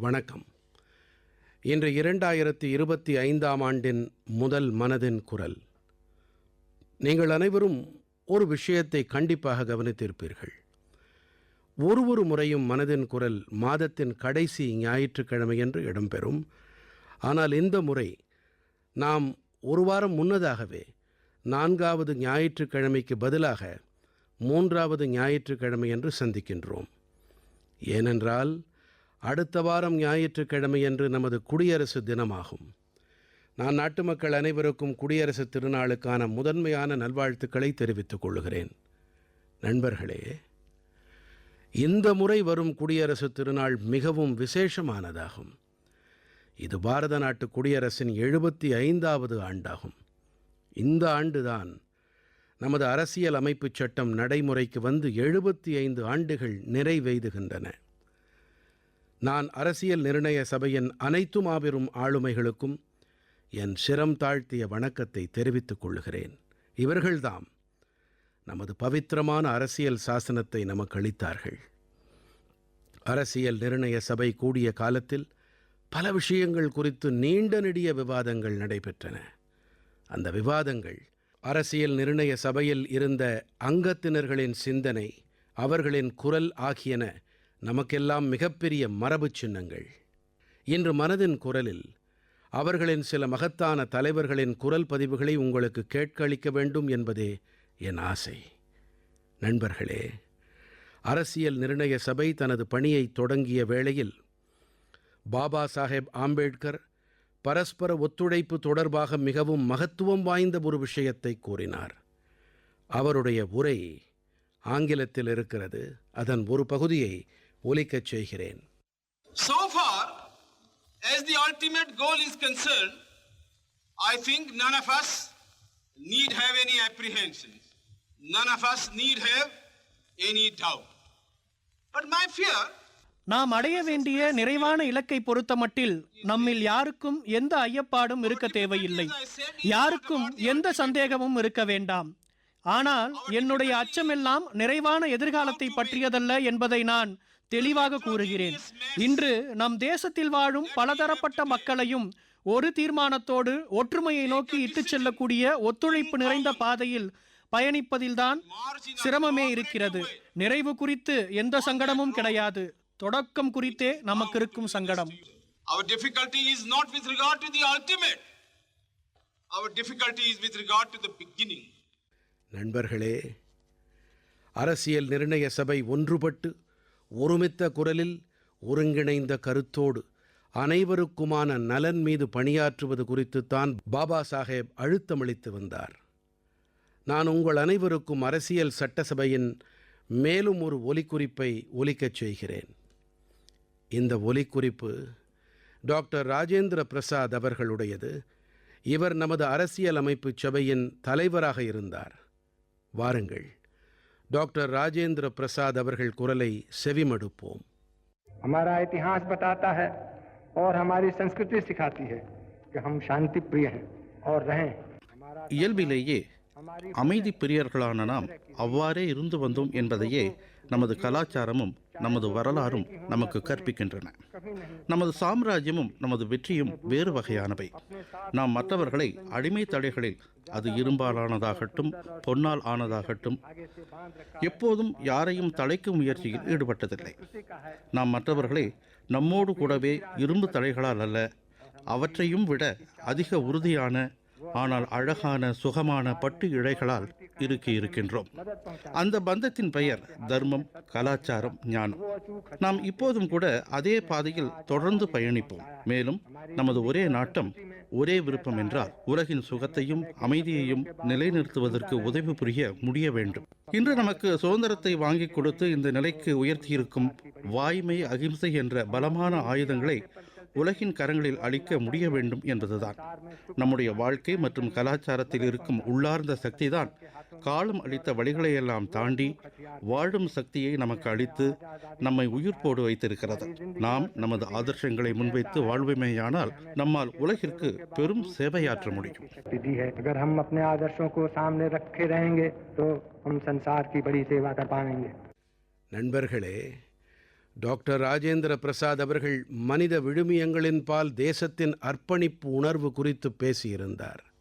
வணக்கம். இன்று இரண்டாயிரத்தி இருபத்தி ஐந்தாம் ஆண்டின் முதல் மனதின் குரல். நீங்கள் அனைவரும் ஒரு விஷயத்தை கண்டிப்பாக கவனித்திருப்பீர்கள். ஒரு ஒரு முறையும் மனதின் குரல் மாதத்தின் கடைசி ஞாயிற்றுக்கிழமையன்று இடம்பெறும். ஆனால் இந்த முறை நாம் ஒரு வாரம் முன்னதாகவே நான்காவது ஞாயிற்றுக்கிழமைக்கு பதிலாக மூன்றாவது ஞாயிற்றுக்கிழமை என்று சந்திக்கின்றோம். ஏனென்றால் அடுத்த வாரம் ஞாயிற்றுக்கிழமையன்று நமது குடியரசு தினமாகும். நான் நாட்டு மக்கள் அனைவருக்கும் குடியரசு திருநாளுக்கான முதன்மையான நல்வாழ்த்துக்களை தெரிவித்துக் கொள்கிறேன். நண்பர்களே இந்த முறை வரும் குடியரசு திருநாள் மிகவும் விசேஷமானதாகும். இது பாரத நாட்டு குடியரசின் எழுபத்தி ஐந்தாவது ஆண்டாகும். இந்த ஆண்டுதான் நமது அரசியல் அமைப்புச் சட்டம் நடைமுறைக்கு வந்து எழுபத்தி ஐந்து ஆண்டுகள் நிறைவெய்துகின்றன நான் அரசியல் நிர்ணய சபையின் அனைத்து மாபெரும் ஆளுமைகளுக்கும் என் சிரம் தாழ்த்திய வணக்கத்தை தெரிவித்துக் கொள்கிறேன் இவர்கள்தாம் நமது பவித்திரமான அரசியல் சாசனத்தை நமக்கு அளித்தார்கள் அரசியல் நிர்ணய சபை கூடிய காலத்தில் பல விஷயங்கள் குறித்து நீண்ட நெடிய விவாதங்கள் நடைபெற்றன. அந்த விவாதங்கள் அரசியல் நிர்ணய சபையில் இருந்த அங்கத்தினர்களின் சிந்தனை அவர்களின் குரல் ஆகியன நமக்கெல்லாம் மிகப்பெரிய மரபுச் சின்னங்கள். இன்று மனதின் குரலில் அவர்களின் சில மகத்தான தலைவர்களின் குரல் பதிவுகளை உங்களுக்கு கேட்க அளிக்க வேண்டும் என்பதே என் ஆசை. நண்பர்களே அரசியல் நிர்ணய சபை தனது பணியை தொடங்கிய வேளையில் பாபா சாஹேப் ஆம்பேட்கர் பரஸ்பர ஒத்துழைப்பு தொடர்பாக மிகவும் மகத்துவம் வாய்ந்த ஒரு விஷயத்தை கூறினார். அவருடைய உரை ஆங்கிலத்தில் இருக்கிறது. அதன் ஒரு பகுதியை ஒலிக்கச் செய்கிறேன் So far as the ultimate goal is concerned, I think none of us need have any apprehensions. None of us need have any doubt. But my fear நாம் அடைய வேண்டிய நிறைவான இலக்கை பொறுத்தமட்டில் நம்மில் யாருக்கும் எந்த ஐயப்பாடும் இருக்க தேவையில்லை யாருக்கும் எந்த சந்தேகமும் இருக்க வேண்டாம் ஆனால் என்னுடைய அச்சமெல்லாம் நிறைவான எதிர்காலத்தை பற்றியதல்ல என்பதை நான் தெளிவாக கூறுகிறேன் இன்று நம் தேசத்தில் வாழும் பலதரப்பட்ட மக்களையும் ஒரு தீர்மானத்தோடு ஒற்றுமையை நோக்கி இட்டுச் செல்லக்கூடிய ஒத்துழைப்பு நிறைந்த பாதையில் பயணிப்பதில்தான் சிரமமே இருக்கிறது நிறைவு குறித்து எந்த சங்கடமும் கிடையாது தொடக்கம் குறித்தே நமக்கு இருக்கும் சங்கடம் our difficulty is not with regard to the ultimate. Our difficulty is with regard to the beginning. நண்பர்களே அரசியல் நிர்ணய சபை ஒன்றுபட்டு ஒருமித்த குரலில் ஒருங்கிணைந்த கருத்தோடு அனைவருக்குமான நலன் மீது பணியாற்றுவது குறித்துத்தான் பாபா சாஹேப் அழுத்தமளித்து வந்தார். நான் உங்கள் அனைவருக்கும் அரசியல் சட்டசபையின் மேலும் ஒரு ஒலிக்குறிப்பை ஒலிக்கச் செய்கிறேன். இந்த ஒலிக்குறிப்பு டாக்டர் ராஜேந்திர பிரசாத் அவர்களுடையது. இவர் நமது அரசியல் அமைப்பு சபையின் தலைவராக இருந்தார். வாருங்கள். डॉक्टर राजेंद्र प्रसाद अवरगल कुरलई सेविमडुपोम हमारा इतिहास बताता है और हमारी संस्कृति सिखाती है कि हम शांति प्रिय हैं और रहें। इयलबिलेये அமைதி பிரியர்களான நாம் அவ்வாறே இருந்து வந்தோம் என்பதையே நமது கலாச்சாரமும் நமது வரலாறும் நமக்கு கற்பிக்கின்றன. நமது சாம்ராஜ்யமும் நமது வெற்றியும் வேறு வகையானவை. நாம் மற்றவர்களை அடிமை தடைகளில் அது இரும்பாலானதாகட்டும் பொன்னால் ஆனதாகட்டும் எப்போதும் யாரையும் தலைக்கும் முயற்சியில் ஈடுபட்டதில்லை. நாம் மற்றவர்களை நம்மோடு கூடவே இரும்பு தடைகளால் அல்ல அவற்றையும் விட அதிக உறுதியான ஆனால் அழகான சுகமான பட்டு இழைகளால் இறுக்கி இருக்கின்றோம். அந்த பந்தத்தின் பெயர் தர்மம் கலாச்சாரம் ஞானம். நாம் இப்போதும் கூட அதே பாதையில் தொடர்ந்து பயணிப்போம். மேலும் நமது ஒரே நாட்டம் ஒரே விருப்பம் என்றால் உலகின் சுகத்தையும் அமைதியையும் நிலைநிறுத்துவதற்கு உதவி புரிய முடிய வேண்டும். இன்று நமக்கு சுதந்திரத்தை வாங்கி கொடுத்து இந்த நிலைக்கு உயர்த்தியிருக்கும் வாய்மை அகிம்சை என்ற பலமான ஆயுதங்களை உலகின் கரங்களில் அளிக்க முடிய வேண்டும் என்பதுதான் நம்முடைய வாழ்க்கை மற்றும் கலாச்சாரத்தில் இருக்கும் உள்ளார்ந்த சக்திதான். காலம் அளித்த வழிகளையெல்லாம் தாண்டி வாழும் சக்தியை நமக்கு அளித்து நம்மை உயிர்ப்போடு வைத்திருக்கிறது. நாம் நமது ஆதர்ஷங்களை முன்வைத்து வாழ்வுமேயானால் நம்மால் உலகிற்கு பெரும் சேவையாற்ற முடியும். நண்பர்களே டாக்டர் ராஜேந்திர பிரசாத் அவர்கள் மனித விழுமியங்களின் பால் தேசத்தின் அர்ப்பணிப்பு உணர்வு குறித்து பேசியிருந்தார்.